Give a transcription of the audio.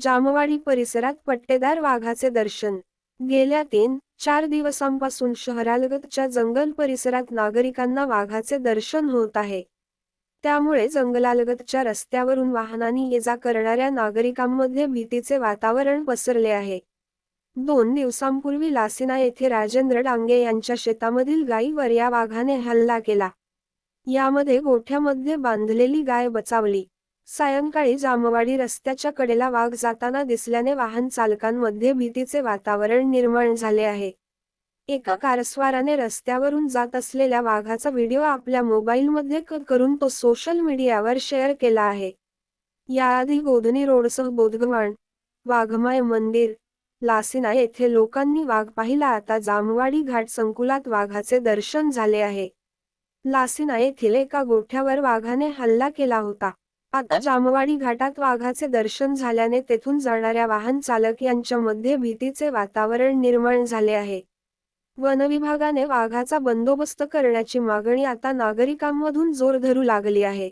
जामवाडी परिसरात पट्टेदार वाघाचे दर्शन. गेल्या तीन चार दिवसांपासून शहरालगतच्या जंगल परिसरात नागरिकांना वाघाचे दर्शन होत आहे. त्यामुळे जंगलालगतच्या रस्त्यावरून वाहनांनी ये जा करणाऱ्या नागरिकांमध्ये भीतीचे वातावरण पसरले आहे. दोन दिवसांपूर्वी लासिना येथे राजेंद्र डांगे यांच्या शेतामधील गायीवर या वाघाने हल्ला केला. यामध्ये गोठ्यामध्ये बांधलेली गाय बचावली. सायंकाळी जामवाडी रस्त्याच्या कडेला वाघ जाताना दिसल्याने वाहन चालकांमध्ये भीतीचे वातावरण निर्माण झाले आहे. एका कारस्वाराने रस्त्यावरून जात असलेल्या वाघाचा व्हिडिओ आपल्या मोबाईलमध्ये क करून तो सोशल मीडियावर शेअर केला आहे. याआधी गोधनी रोडसह बोधगवाण वाघमाय मंदिर लासिना येथे लोकांनी वाघ पाहिला. आता जामवाडी घाट संकुलात वाघाचे दर्शन झाले आहे. लासिना येथील एका गोठ्यावर वाघाने हल्ला केला होता. आता जामवाडी घाटात वाघाचे दर्शन झाल्याने तेथून जाणाऱ्या वाहन चालक यांच्यामध्ये भीतीचे वातावरण निर्माण झाले आहे. वनविभागाने वाघाचा बंदोबस्त करण्याची मागणी आता नागरिकांमधून जोर धरू लागली आहे.